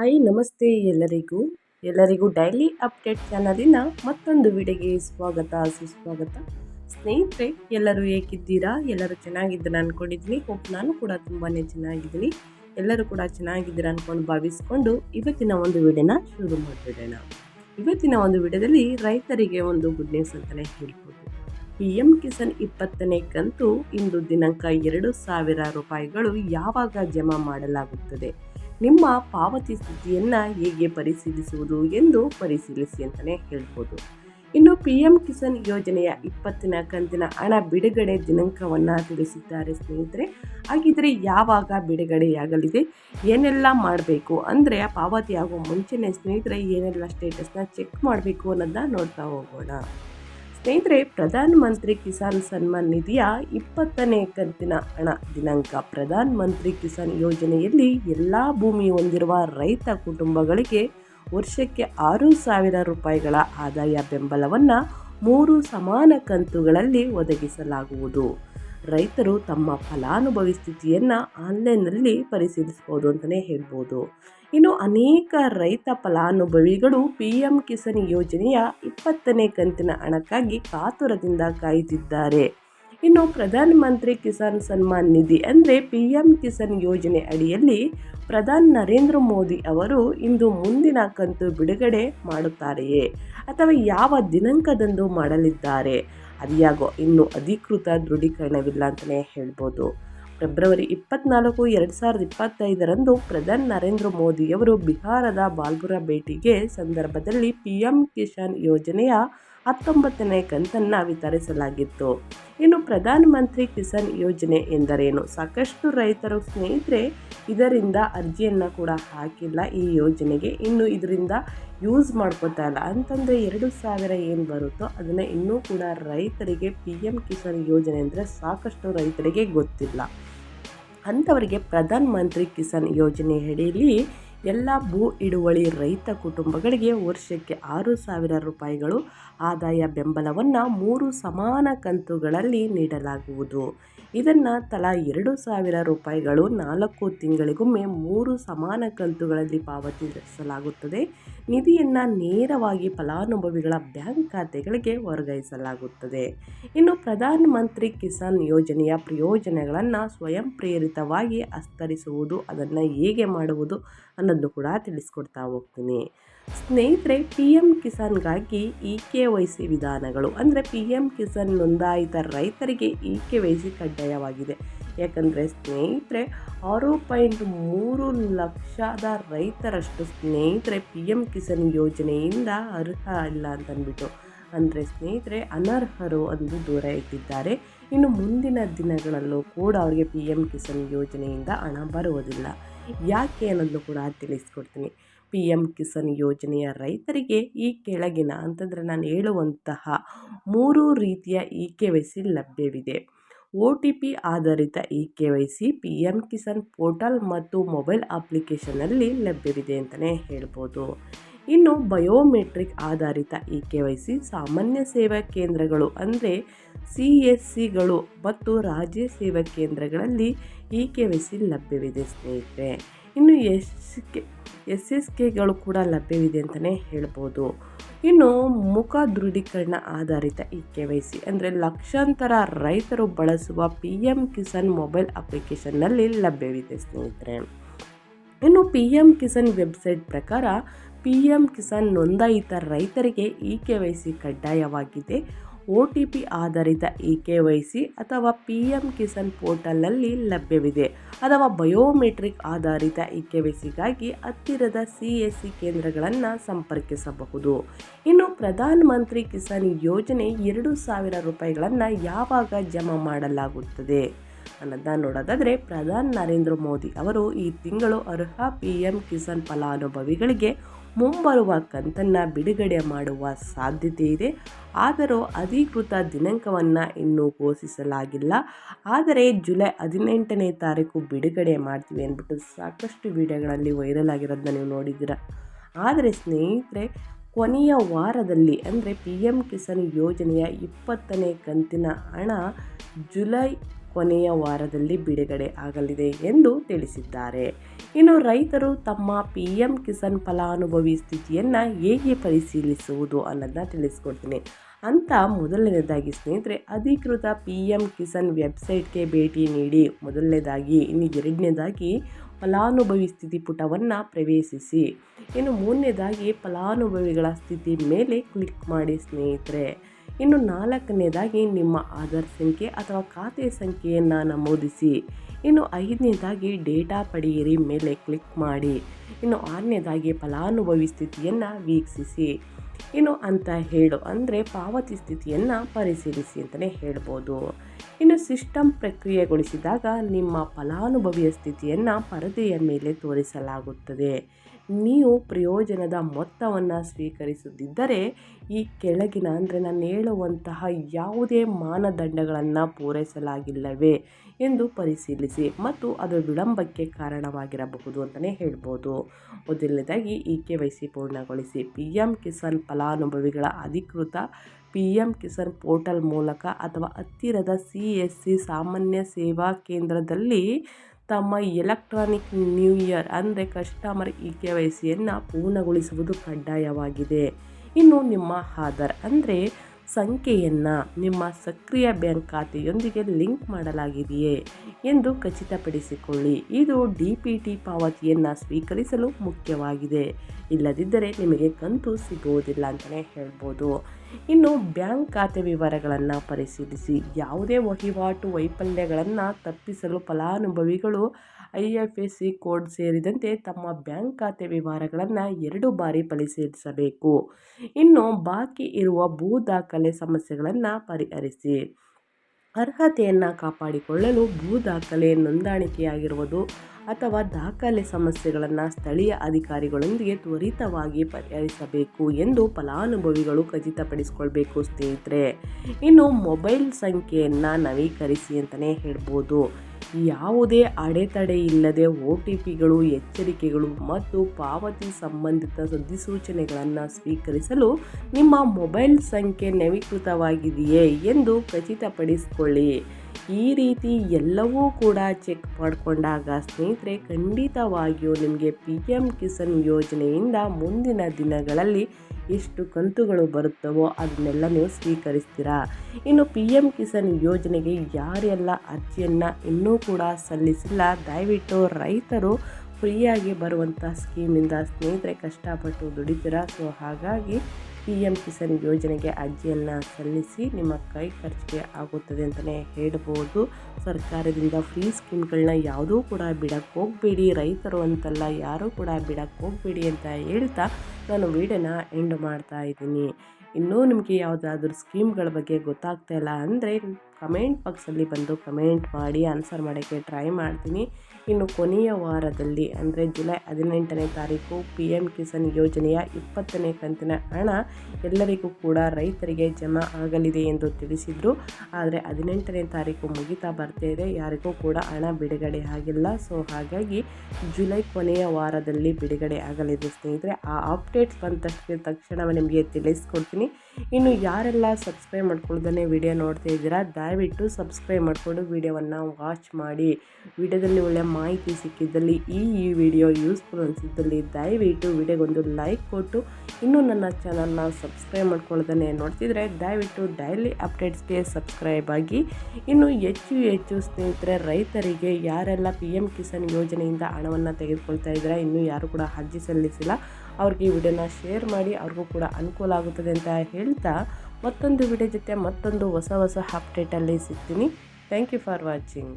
Hi, ನಮಸ್ತೆ ಎಲ್ಲರಿಗೂ. ಎಲ್ಲರಿಗೂ ಡೈಲಿ ಅಪ್ಡೇಟ್ ಚಾನಲಿನ ಮತ್ತೊಂದು ವಿಡಿಯೋಗೆ ಸ್ವಾಗತ, ಸುಸ್ವಾಗತ. ಸ್ನೇಹಿತರೆ, ಎಲ್ಲರೂ ಹೇಗಿದ್ದೀರಾ? ಎಲ್ಲರೂ ಚೆನ್ನಾಗಿದ್ದೀರಾ ಅಂದ್ಕೊಂಡಿದ್ದೀನಿ ಹೋಪ್ ನಾನು ಕೂಡ ತುಂಬಾ ಚೆನ್ನಾಗಿದ್ದೀನಿ. ಎಲ್ಲರೂ ಕೂಡ ಚೆನ್ನಾಗಿದ್ದೀರಾ ಅಂದ್ಕೊಂಡು ಭಾವಿಸ್ಕೊಂಡು ಇವತ್ತಿನ ಒಂದು ವಿಡಿಯೋನ ಶುರು ಮಾಡಿಬಿಡೋಣ ಇವತ್ತಿನ ಒಂದು ವಿಡಿಯೋದಲ್ಲಿ ರೈತರಿಗೆ ಒಂದು ಗುಡ್ ನ್ಯೂಸ್ ಅಂತಲೇ ಹೇಳ್ಬೋದು. ಪಿ ಎಂ ಕಿಸಾನ್ ಇಪ್ಪತ್ತನೇ ಕಂತು ಇಂದು ದಿನಾಂಕ ಎರಡು ಸಾವಿರ ರೂಪಾಯಿಗಳು ಯಾವಾಗ ಜಮಾ ಮಾಡಲಾಗುತ್ತದೆ? ನಿಮ್ಮ ಪಾವತಿ ಸ್ಥಿತಿಯನ್ನು ಹೇಗೆ ಪರಿಶೀಲಿಸುವುದು ಎಂದು ಪರಿಶೀಲಿಸಿ ಅಂತಲೇ ಹೇಳ್ಬೋದು. ಇನ್ನು ಪಿ ಎಂ ಕಿಸಾನ್ ಯೋಜನೆಯ ಇಪ್ಪತ್ತಿನ ಕಂತಿನ ಹಣ ಬಿಡುಗಡೆ ದಿನಾಂಕವನ್ನು ತಿಳಿಸಿದ್ದಾರೆ ಸ್ನೇಹಿತರೆ. ಹಾಗಿದ್ರೆ ಯಾವಾಗ ಬಿಡುಗಡೆಯಾಗಲಿದೆ? ಏನೆಲ್ಲ ಮಾಡಬೇಕು? ಅಂದರೆ ಪಾವತಿ ಆಗುವ ಮುಂಚೆನೇ ಸ್ನೇಹಿತರೆ ಏನೆಲ್ಲ ಸ್ಟೇಟಸ್ನ ಚೆಕ್ ಮಾಡಬೇಕು ಅನ್ನೋದನ್ನ ನೋಡ್ತಾ ಹೋಗೋಣ. ಸ್ನೇಹಿತರೆ, ಪ್ರಧಾನ ಮಂತ್ರಿ ಕಿಸಾನ್ ಸನ್ಮಾನ್ ನಿಧಿಯ ಇಪ್ಪತ್ತನೇ ಕಂತಿನ ಹಣ ದಿನಾಂಕ. ಪ್ರಧಾನ ಮಂತ್ರಿ ಕಿಸಾನ್ ಯೋಜನೆಯಲ್ಲಿ ಎಲ್ಲ ಭೂಮಿ ಹೊಂದಿರುವ ರೈತ ಕುಟುಂಬಗಳಿಗೆ ವರ್ಷಕ್ಕೆ ಆರು ಸಾವಿರ ರೂಪಾಯಿಗಳ ಆದಾಯ ಬೆಂಬಲವನ್ನು ಮೂರು ಸಮಾನ ಕಂತುಗಳಲ್ಲಿ ಒದಗಿಸಲಾಗುವುದು. ರೈತರು ತಮ್ಮ ಫಲಾನುಭವಿ ಸ್ಥಿತಿಯನ್ನು ಆನ್ಲೈನ್ನಲ್ಲಿ ಪರಿಶೀಲಿಸ್ಬೋದು ಅಂತಲೇ ಹೇಳ್ಬೋದು. ಇನ್ನು ಅನೇಕ ರೈತ ಫಲಾನುಭವಿಗಳು ಪಿ ಎಂ ಕಿಸಾನ್ ಯೋಜನೆಯ ಇಪ್ಪತ್ತನೇ ಕಂತಿನ ಹಣಕ್ಕಾಗಿ ಕಾತುರದಿಂದ ಕಾಯ್ದಿದ್ದಾರೆ. ಇನ್ನು ಪ್ರಧಾನಮಂತ್ರಿ ಕಿಸಾನ್ ಸನ್ಮಾನ್ ನಿಧಿ ಅಂದರೆ ಪಿ ಎಂ ಕಿಸಾನ್ ಯೋಜನೆ ಅಡಿಯಲ್ಲಿ ಪ್ರಧಾನಿ ನರೇಂದ್ರ ಮೋದಿ ಅವರು ಇಂದು ಮುಂದಿನ ಕಂತು ಬಿಡುಗಡೆ ಮಾಡುತ್ತಾರೆಯೇ ಅಥವಾ ಯಾವ ದಿನಾಂಕದಂದು ಮಾಡಲಿದ್ದಾರೆ? ಅದ್ಯಾಗೋ ಇನ್ನೂ ಅಧಿಕೃತ ದೃಢೀಕರಣವಿಲ್ಲ ಅಂತಲೇ ಹೇಳ್ಬೋದು. ಫೆಬ್ರವರಿ ಇಪ್ಪತ್ನಾಲ್ಕು, ಎರಡು ಸಾವಿರದ ಇಪ್ಪತ್ತೈದರಂದು ಪ್ರಧಾನಿ ನರೇಂದ್ರ ಮೋದಿಯವರು ಬಿಹಾರದ ಬಾಲ್ಪುರ ಭೇಟಿಗೆ ಸಂದರ್ಭದಲ್ಲಿ ಪಿ ಎಂ ಕಿಸಾನ್ ಯೋಜನೆಯ ಹತ್ತೊಂಬತ್ತನೇ ಕಂತನ್ನು ವಿತರಿಸಲಾಗಿತ್ತು. ಇನ್ನು ಪ್ರಧಾನಮಂತ್ರಿ ಕಿಸಾನ್ ಯೋಜನೆ ಎಂದರೇನು? ಸಾಕಷ್ಟು ರೈತರು ಸ್ನೇಹಿತರೆ ಇದರಿಂದ ಅರ್ಜಿಯನ್ನು ಕೂಡ ಹಾಕಿಲ್ಲ ಈ ಯೋಜನೆಗೆ. ಇನ್ನು ಇದರಿಂದ ಯೂಸ್ ಮಾಡ್ಕೋತಾ ಇಲ್ಲ. ಅಂತಂದರೆ ಎರಡು ಸಾವಿರ ಏನು ಬರುತ್ತೋ ಅದನ್ನು ಇನ್ನೂ ಕೂಡ ರೈತರಿಗೆ ಪಿ ಎಂ ಕಿಸಾನ್ ಯೋಜನೆ ಅಂದರೆ ಸಾಕಷ್ಟು ರೈತರಿಗೆ ಗೊತ್ತಿಲ್ಲ. ಅಂಥವರಿಗೆ ಪ್ರಧಾನ ಮಂತ್ರಿ ಕಿಸಾನ್ ಯೋಜನೆ ಅಡಿಯಲ್ಲಿ ಎಲ್ಲ ಭೂ ಹಿಡುವಳಿ ರೈತ ಕುಟುಂಬಗಳಿಗೆ ವರ್ಷಕ್ಕೆ ಆರು ಸಾವಿರ ರೂಪಾಯಿಗಳು ಆದಾಯ ಬೆಂಬಲವನ್ನು ಮೂರು ಸಮಾನ ಕಂತುಗಳಲ್ಲಿ ನೀಡಲಾಗುವುದು. ಇದನ್ನು ತಲಾ ಎರಡು ಸಾವಿರ ರೂಪಾಯಿಗಳು ನಾಲ್ಕು ತಿಂಗಳಿಗೊಮ್ಮೆ ಮೂರು ಸಮಾನ ಕಂತುಗಳಲ್ಲಿ ಪಾವತಿಸಲಾಗುತ್ತದೆ. ನಿಧಿಯನ್ನು ನೇರವಾಗಿ ಫಲಾನುಭವಿಗಳ ಬ್ಯಾಂಕ್ ಖಾತೆಗಳಿಗೆ ವರ್ಗಾಯಿಸಲಾಗುತ್ತದೆ. ಇನ್ನು ಪ್ರಧಾನ ಮಂತ್ರಿ ಕಿಸಾನ್ ಯೋಜನೆಯ ಪ್ರಯೋಜನಗಳನ್ನು ಸ್ವಯಂ ಪ್ರೇರಿತವಾಗಿ ಹಸ್ತರಿಸುವುದು ಅದನ್ನು ಹೇಗೆ ಮಾಡುವುದು ಅನ್ನೋದನ್ನು ಕೂಡ ತಿಳಿಸ್ಕೊಡ್ತಾ ಹೋಗ್ತೀನಿ. ಸ್ನೇಹಿತರೆ ಪಿ ಎಂ ಕಿಸಾನ್ಗಾಗಿ ಇ ಕೆ ವೈ ಸಿ ವಿಧಾನಗಳು, ಅಂದರೆ ಪಿ ಎಂ ಕಿಸಾನ್ ನೋಂದಾಯಿತ ರೈತರಿಗೆ ಇ ಕೆ ವೈ ಸಿ ಕಡ್ಡಾಯವಾಗಿದೆ. ಯಾಕಂದರೆ ಸ್ನೇಹಿತರೆ, ಆರು ಪಾಯಿಂಟ್ ಮೂರು ಲಕ್ಷದ ರೈತರಷ್ಟು ಸ್ನೇಹಿತರೆ ಪಿ ಎಂ ಕಿಸಾನ್ ಯೋಜನೆಯಿಂದ ಅರ್ಹ ಇಲ್ಲ ಅಂತಂದ್ಬಿಟ್ಟು ಅಂದರೆ ಸ್ನೇಹಿತರೆ, ಅನರ್ಹರು ಅಂದು ದೂರ ಇಟ್ಟಿದ್ದಾರೆ. ಇನ್ನು ಮುಂದಿನ ದಿನಗಳಲ್ಲೂ ಕೂಡ ಅವರಿಗೆ ಪಿ ಎಂ ಕಿಸಾನ್ ಯೋಜನೆಯಿಂದ ಹಣ ಬರುವುದಿಲ್ಲ. ಯಾಕೆ ಅನ್ನೋದನ್ನು ಕೂಡ ತಿಳಿಸ್ಕೊಡ್ತೀನಿ. ಪಿ ಎಂ ಕಿಸಾನ್ ಯೋಜನೆಯ ರೈತರಿಗೆ ಈ ಕೆಳಗಿನ ಅಂತಂದರೆ ನಾನು ಹೇಳುವಂತಹ ಮೂರು ರೀತಿಯ ಇ ಕೆ ವೈ ಸಿ ಲಭ್ಯವಿದೆ. ಒ ಟಿ ಪಿ ಆಧಾರಿತ E K Y C, P M Kisan portal ಮತ್ತು ಮೊಬೈಲ್ ಅಪ್ಲಿಕೇಶನಲ್ಲಿ ಲಭ್ಯವಿದೆ ಅಂತಲೇ ಹೇಳ್ಬೋದು. ಇನ್ನು ಬಯೋಮೆಟ್ರಿಕ್ ಆಧಾರಿತ ಇ ಕೆ ವೈ ಸಿ, ಸಾಮಾನ್ಯ ಸೇವಾ ಕೇಂದ್ರಗಳು ಅಂದರೆ ಸಿ ಎಸ್ ಸಿಗಳು ಮತ್ತು ರಾಜ್ಯ ಸೇವಾ ಕೇಂದ್ರಗಳಲ್ಲಿ ಇ ಕೆ ವೈ ಸಿ ಲಭ್ಯವಿದೆ ಸ್ನೇಹಿತರೆ. ಇನ್ನು ಎಸ್ ಕೆ ಎಸ್ ಎಸ್ ಕೆಗಳು ಕೂಡ ಲಭ್ಯವಿದೆ ಅಂತಲೇ ಹೇಳ್ಬೋದು. ಇನ್ನು ಮುಖ ದೃಢೀಕರಣ ಆಧಾರಿತ ಇ ಕೆ ವೈ ಸಿ ಅಂದರೆ ಲಕ್ಷಾಂತರ ರೈತರು ಬಳಸುವ ಪಿ ಎಂ ಕಿಸಾನ್ ಮೊಬೈಲ್ ಅಪ್ಲಿಕೇಶನ್ನಲ್ಲಿ ಲಭ್ಯವಿದೆ ಸ್ನೇಹಿತರೆ. ಇನ್ನು ಪಿ ಎಂ ಕಿಸಾನ್ ವೆಬ್ಸೈಟ್ ಪ್ರಕಾರ ಪಿ ಎಂ ಕಿಸಾನ್ ನೋಂದಾಯಿತ ರೈತರಿಗೆ ಇ ಕೆ ವೈ ಸಿ ಕಡ್ಡಾಯವಾಗಿದೆ. ಒ ಟಿ ಪಿ ಆಧಾರಿತ ಇ ಕೆ ವೈ ಸಿ ಅಥವಾ ಪಿ ಎಂ ಕಿಸಾನ್ ಪೋರ್ಟಲ್ನಲ್ಲಿ ಲಭ್ಯವಿದೆ. ಅಥವಾ ಬಯೋಮೆಟ್ರಿಕ್ ಆಧಾರಿತ ಇ ಕೆ ವೈ ಸಿಗಾಗಿ ಹತ್ತಿರದ ಸಿ ಎಸ್ ಸಿ ಕೇಂದ್ರಗಳನ್ನು ಸಂಪರ್ಕಿಸಬಹುದು. ಇನ್ನು ಪ್ರಧಾನ ಮಂತ್ರಿ ಕಿಸಾನ್ ಯೋಜನೆ ಎರಡು ಸಾವಿರ ರೂಪಾಯಿಗಳನ್ನು ಯಾವಾಗ ಜಮಾ ಮಾಡಲಾಗುತ್ತದೆ? ಅನ್ನೋದನ್ನು ನೋಡೋದಾದರೆ ಪ್ರಧಾನಿ ನರೇಂದ್ರ ಮೋದಿ ಅವರು ಈ ತಿಂಗಳು ಅರ್ಹ ಪಿ ಎಂ ಕಿಸಾನ್ ಫಲಾನುಭವಿಗಳಿಗೆ ಮುಂಬರುವ ಕಂತನ್ನು ಬಿಡುಗಡೆ ಮಾಡುವ ಸಾಧ್ಯತೆ ಇದೆ. ಆದರೂ ಅಧಿಕೃತ ದಿನಾಂಕವನ್ನು ಇನ್ನೂ ಘೋಷಿಸಲಾಗಿಲ್ಲ. ಆದರೆ ಜುಲೈ ಹದಿನೆಂಟನೇ ತಾರೀಕು ಬಿಡುಗಡೆ ಮಾಡ್ತೀವಿ ಅಂದ್ಬಿಟ್ಟು ಸಾಕಷ್ಟು ವಿಡಿಯೋಗಳಲ್ಲಿ ವೈರಲ್ ಆಗಿರೋದನ್ನ ನೀವು ನೋಡಿದ್ದೀರ. ಆದರೆ ಸ್ನೇಹಿತರೆ, ಕೊನೆಯ ವಾರದಲ್ಲಿ ಅಂದರೆ ಪಿ ಎಂ ಕಿಸಾನ್ ಯೋಜನೆಯ ಇಪ್ಪತ್ತನೇ ಕಂತಿನ ಹಣ ಜುಲೈ ಕೊನೆಯ ವಾರದಲ್ಲಿ ಬಿಡುಗಡೆ ಆಗಲಿದೆ ಎಂದು ತಿಳಿಸಿದ್ದಾರೆ. ಇನ್ನು ರೈತರು ತಮ್ಮ ಪಿ ಎಂ ಕಿಸಾನ್ ಫಲಾನುಭವಿ ಸ್ಥಿತಿಯನ್ನು ಹೇಗೆ ಪರಿಶೀಲಿಸುವುದು ಅನ್ನೋದನ್ನ ತಿಳಿಸ್ಕೊಡ್ತೀನಿ. ಅಂತ ಮೊದಲನೇದಾಗಿ ಸ್ನೇಹಿತರೆ, ಅಧಿಕೃತ ಪಿ ಎಂ ಕಿಸಾನ್ ವೆಬ್ಸೈಟ್ಗೆ ಭೇಟಿ ನೀಡಿ ಮೊದಲನೇದಾಗಿ, ಇನ್ನು ಎರಡನೇದಾಗಿ ಫಲಾನುಭವಿ ಸ್ಥಿತಿ ಪುಟವನ್ನು ಪ್ರವೇಶಿಸಿ. ಇನ್ನು ಮೂರನೇದಾಗಿ ಫಲಾನುಭವಿಗಳ ಸ್ಥಿತಿ ಮೇಲೆ ಕ್ಲಿಕ್ ಮಾಡಿ ಸ್ನೇಹಿತರೆ. ಇನ್ನು ನಾಲ್ಕನೇದಾಗಿ ನಿಮ್ಮ ಆಧಾರ್ ಸಂಖ್ಯೆ ಅಥವಾ ಖಾತೆ ಸಂಖ್ಯೆಯನ್ನು ನಮೂದಿಸಿ. ಇನ್ನು ಐದನೇದಾಗಿ ಡೇಟಾ ಪಡೆಯಿರಿ, ಮೇಲೆ ಕ್ಲಿಕ್ ಮಾಡಿ. ಇನ್ನು ಆರನೇದಾಗಿ ಫಲಾನುಭವಿ ಸ್ಥಿತಿಯನ್ನು ವೀಕ್ಷಿಸಿ. ಇನ್ನು ಅಂತ ಹೇಳು ಅಂದರೆ ಪಾವತಿ ಸ್ಥಿತಿಯನ್ನು ಪರಿಶೀಲಿಸಿ ಅಂತಲೇ ಹೇಳ್ಬೋದು. ಇನ್ನು ಸಿಸ್ಟಮ್ ಪ್ರಕ್ರಿಯೆಗೊಳಿಸಿದಾಗ ನಿಮ್ಮ ಫಲಾನುಭವಿಯ ಸ್ಥಿತಿಯನ್ನು ಪರದೆಯ ಮೇಲೆ ತೋರಿಸಲಾಗುತ್ತದೆ. ನೀವು ಪ್ರಯೋಜನದ ಮೊತ್ತವನ್ನು ಸ್ವೀಕರಿಸುತ್ತಿದ್ದರೆ ಈ ಕೆಳಗಿನ ಅಂದರೆ ನಾನು ಹೇಳುವಂತಹ ಯಾವುದೇ ಮಾನದಂಡಗಳನ್ನು ಪೂರೈಸಲಾಗಿಲ್ಲವೇ ಎಂದು ಪರಿಶೀಲಿಸಿ ಮತ್ತು ಅದು ವಿಳಂಬಕ್ಕೆ ಕಾರಣವಾಗಿರಬಹುದು ಅಂತಲೇ ಹೇಳ್ಬೋದು. ಮೊದಲನೇದಾಗಿ ಇ ಕೆ ವೈ ಸಿ ಪೂರ್ಣಗೊಳಿಸಿ. ಪಿ ಎಂ ಕಿಸಾನ್ ಫಲಾನುಭವಿಗಳ ಅಧಿಕೃತ ಪಿ ಎಂ ಕಿಸಾನ್ ಪೋರ್ಟಲ್ ಮೂಲಕ ಅಥವಾ ಹತ್ತಿರದ ಸಿ ಎಸ್ ಸಿ ಸಾಮಾನ್ಯ ಸೇವಾ ಕೇಂದ್ರದಲ್ಲಿ ತಮ್ಮ ಎಲೆಕ್ಟ್ರಾನಿಕ್ ನ್ಯೂ ಇಯರ್ ಅಂದರೆ ಕಸ್ಟಮರ್ ಇ ಕೆ ವೈ ಸಿಯನ್ನು ಪೂರ್ಣಗೊಳಿಸುವುದು ಕಡ್ಡಾಯವಾಗಿದೆ. ಇನ್ನು ನಿಮ್ಮ ಆಧಾರ್ ಅಂದರೆ ಸಂಖ್ಯೆಯನ್ನು ನಿಮ್ಮ ಸಕ್ರಿಯ ಬ್ಯಾಂಕ್ ಖಾತೆಯೊಂದಿಗೆ ಲಿಂಕ್ ಮಾಡಲಾಗಿದೆಯೇ ಎಂದು ಖಚಿತಪಡಿಸಿಕೊಳ್ಳಿ. ಇದು ಡಿ ಪಿ ಟಿ ಪಾವತಿಯನ್ನು ಸ್ವೀಕರಿಸಲು ಮುಖ್ಯವಾಗಿದೆ. ಇಲ್ಲದಿದ್ದರೆ ನಿಮಗೆ ಕಂತು ಸಿಗುವುದಿಲ್ಲ ಅಂತಲೇ ಹೇಳ್ಬೋದು. ಇನ್ನು ಬ್ಯಾಂಕ್ ಖಾತೆ ವಿವರಗಳನ್ನು ಪರಿಶೀಲಿಸಿ. ಯಾವುದೇ ವಹಿವಾಟು ವೈಫಲ್ಯಗಳನ್ನು ತಪ್ಪಿಸಲು ಫಲಾನುಭವಿಗಳು I F S C code ಸೇರಿದಂತೆ ತಮ್ಮ ಬ್ಯಾಂಕ್ ಖಾತೆ ವಿವರಗಳನ್ನು ಎರಡು ಬಾರಿ ಪರಿಶೀಲಿಸಬೇಕು. ಇನ್ನು ಬಾಕಿ ಇರುವ ಭೂ ದಾಖಲೆ ಸಮಸ್ಯೆಗಳನ್ನು ಪರಿಹರಿಸಿ. ಅರ್ಹತೆಯನ್ನು ಕಾಪಾಡಿಕೊಳ್ಳಲು ಭೂ ದಾಖಲೆ ನೋಂದಾಣಿಕೆಯಾಗಿರುವುದು ಅಥವಾ ದಾಖಲೆ ಸಮಸ್ಯೆಗಳನ್ನು ಸ್ಥಳೀಯ ಅಧಿಕಾರಿಗಳೊಂದಿಗೆ ತ್ವರಿತವಾಗಿ ಪರಿಹರಿಸಬೇಕು ಎಂದು ಫಲಾನುಭವಿಗಳು ಖಚಿತಪಡಿಸಿಕೊಳ್ಬೇಕು ಸ್ನೇಹಿತರೆ. ಇನ್ನು ಮೊಬೈಲ್ ಸಂಖ್ಯೆಯನ್ನು ನವೀಕರಿಸಿ ಅಂತಲೇ ಹೇಳ್ಬೋದು. ಯಾವುದೇ ಅಡೆತಡೆ ಇಲ್ಲದೆ ಒ ಟಿ ಪಿಗಳು, ಎಚ್ಚರಿಕೆಗಳು ಮತ್ತು ಪಾವತಿ ಸಂಬಂಧಿತ ಸುದ್ದಿಸೂಚನೆಗಳನ್ನು ಸ್ವೀಕರಿಸಲು ನಿಮ್ಮ ಮೊಬೈಲ್ ಸಂಖ್ಯೆ ನವೀಕೃತವಾಗಿದೆಯೇ ಎಂದು ಖಚಿತಪಡಿಸಿಕೊಳ್ಳಿ. ಈ ರೀತಿ ಎಲ್ಲವೂ ಕೂಡ ಚೆಕ್ ಮಾಡಿಕೊಂಡಾಗ ಸ್ನೇಹಿತರೆ, ಖಂಡಿತವಾಗಿಯೂ ನಿಮಗೆ ಪಿ ಎಂ ಕಿಸಾನ್ ಯೋಜನೆಯಿಂದ ಮುಂದಿನ ದಿನಗಳಲ್ಲಿ ಎಷ್ಟು ಕಂತುಗಳು ಬರುತ್ತವೋ ಅದನ್ನೆಲ್ಲ ನೀವು ಸ್ವೀಕರಿಸ್ತೀರಾ? ಇನ್ನು ಪಿ ಎಂ ಕಿಸಾನ್ ಯೋಜನೆಗೆ ಯಾರೆಲ್ಲ ಅರ್ಜಿಯನ್ನು ಇನ್ನೂ ಕೂಡ ಸಲ್ಲಿಸಿಲ್ಲ, ದಯವಿಟ್ಟು ರೈತರು ಫ್ರೀಯಾಗಿ ಬರುವಂಥ ಸ್ಕೀಮಿಂದ ಸ್ನೇಹಿತರೆ ಕಷ್ಟಪಟ್ಟು ದುಡಿತೀರಾ? ಸೊ ಹಾಗಾಗಿ ಪಿ ಎಂ ಕಿಸಾನ್ ಯೋಜನೆಗೆ ಅರ್ಜಿಯನ್ನು ಸಲ್ಲಿಸಿ ನಿಮ್ಮ ಕೈ ಖರ್ಚಿಗೆ ಆಗುತ್ತದೆ ಅಂತಲೇ ಹೇಳ್ಬೋದು. ಸರ್ಕಾರದಿಂದ ಫ್ರೀ ಸ್ಕೀಮ್ಗಳನ್ನ ಯಾವುದೂ ಕೂಡ ಬಿಡಕ್ಕೆ ಹೋಗಬೇಡಿ. ರೈತರು ಅಂತಲ್ಲ, ಯಾರೂ ಕೂಡ ಬಿಡಕ್ಕೆ ಹೋಗಬೇಡಿ ಅಂತ ಹೇಳ್ತಾ ನಾನು ವೀಡಿಯೋನ ಎಂಡ್ ಮಾಡ್ತಾ ಇದ್ದೀನಿ. ಇನ್ನೂ ನಿಮಗೆ ಯಾವುದಾದ್ರೂ ಸ್ಕೀಮ್ಗಳ ಬಗ್ಗೆ ಗೊತ್ತಾಗ್ತಾ ಇಲ್ಲ ಅಂದರೆ ಕಮೆಂಟ್ ಬಾಕ್ಸಲ್ಲಿ ಬಂದು ಕಮೆಂಟ್ ಮಾಡಿ, ಆನ್ಸರ್ ಮಾಡೋಕ್ಕೆ ಟ್ರೈ ಮಾಡ್ತೀನಿ. ಇನ್ನು ಕೊನೆಯ ವಾರದಲ್ಲಿ, ಅಂದರೆ ಜುಲೈ ಹದಿನೆಂಟನೇ ತಾರೀಕು, ಪಿ ಎಂ ಕಿಸಾನ್ ಯೋಜನೆಯ ಇಪ್ಪತ್ತನೇ ಕಂತಿನ ಹಣ ಎಲ್ಲರಿಗೂ ಕೂಡ ರೈತರಿಗೆ ಜಮಾ ಆಗಲಿದೆ ಎಂದು ತಿಳಿಸಿದರು. ಆದರೆ ಹದಿನೆಂಟನೇ ತಾರೀಕು ಮುಗಿತಾ ಬರ್ತಾ ಇದೆ. ಯಾರಿಗೂ ಕೂಡ ಹಣ ಬಿಡುಗಡೆ ಆಗಿಲ್ಲ. ಸೊ ಹಾಗಾಗಿ ಜುಲೈ ಕೊನೆಯ ವಾರದಲ್ಲಿ ಬಿಡುಗಡೆ ಆಗಲಿದೆ ಸ್ನೇಹಿತರೆ. ಆ ಅಪ್ಡೇಟ್ಸ್ ಬಂದ ತಕ್ಷಣ ನಿಮಗೆ ತಿಳಿಸ್ಕೊಡ್ತೀನಿ. ಇನ್ನು ಯಾರೆಲ್ಲ ಸಬ್ಸ್ಕ್ರೈಬ್ ಮಾಡ್ಕೊಳ್ದೇ ವಿಡಿಯೋ ನೋಡ್ತಾ ಇದ್ದೀರಾ, ದಯವಿಟ್ಟು ಸಬ್ಸ್ಕ್ರೈಬ್ ಮಾಡಿಕೊಂಡು ವಿಡಿಯೋವನ್ನು ವಾಚ್ ಮಾಡಿ. ವಿಡಿಯೋದಲ್ಲಿ ಒಳ್ಳೆಯ ಮಾಹಿತಿ ಸಿಕ್ಕಿದ್ದಲ್ಲಿ ಈ ಈ ವಿಡಿಯೋ ಯೂಸ್ಫುಲ್ ಅನಿಸಿದ್ದಲ್ಲಿ ದಯವಿಟ್ಟು ವಿಡಿಯೋಗೊಂದು ಲೈಕ್ ಕೊಟ್ಟು, ಇನ್ನೂ ನನ್ನ ಚಾನಲ್ನ ಸಬ್ಸ್ಕ್ರೈಬ್ ಮಾಡ್ಕೊಳ್ದೇ ನೋಡ್ತಿದ್ರೆ ದಯವಿಟ್ಟು ಡೈಲಿ ಅಪ್ಡೇಟ್ಸ್ಗೆ ಸಬ್ಸ್ಕ್ರೈಬ್ ಆಗಿ. ಇನ್ನು ಹೆಚ್ಚು ಹೆಚ್ಚು ಸ್ನೇಹಿತರೆ, ರೈತರಿಗೆ ಯಾರೆಲ್ಲ ಪಿ ಎಂ ಕಿಸಾನ್ ಯೋಜನೆಯಿಂದ ಹಣವನ್ನು ತೆಗೆದುಕೊಳ್ತಾ ಇದ್ದಾರೆ, ಇನ್ನೂ ಯಾರು ಕೂಡ ಅರ್ಜಿ ಸಲ್ಲಿಸಿಲ್ಲ ಅವ್ರಿಗೆ ಈ ವಿಡಿಯೋನ ಶೇರ್ ಮಾಡಿ ಅವ್ರಿಗೂ ಕೂಡ ಅನುಕೂಲ ಆಗುತ್ತದೆ ಅಂತ ಹೇಳ್ತಾ ಮತ್ತೊಂದು ವಿಡಿಯೋ ಜೊತೆ ಮತ್ತೊಂದು ಹೊಸ ಹೊಸ ಅಪ್ಡೇಟಲ್ಲಿ ಸಿಗ್ತೀನಿ. Thank you for watching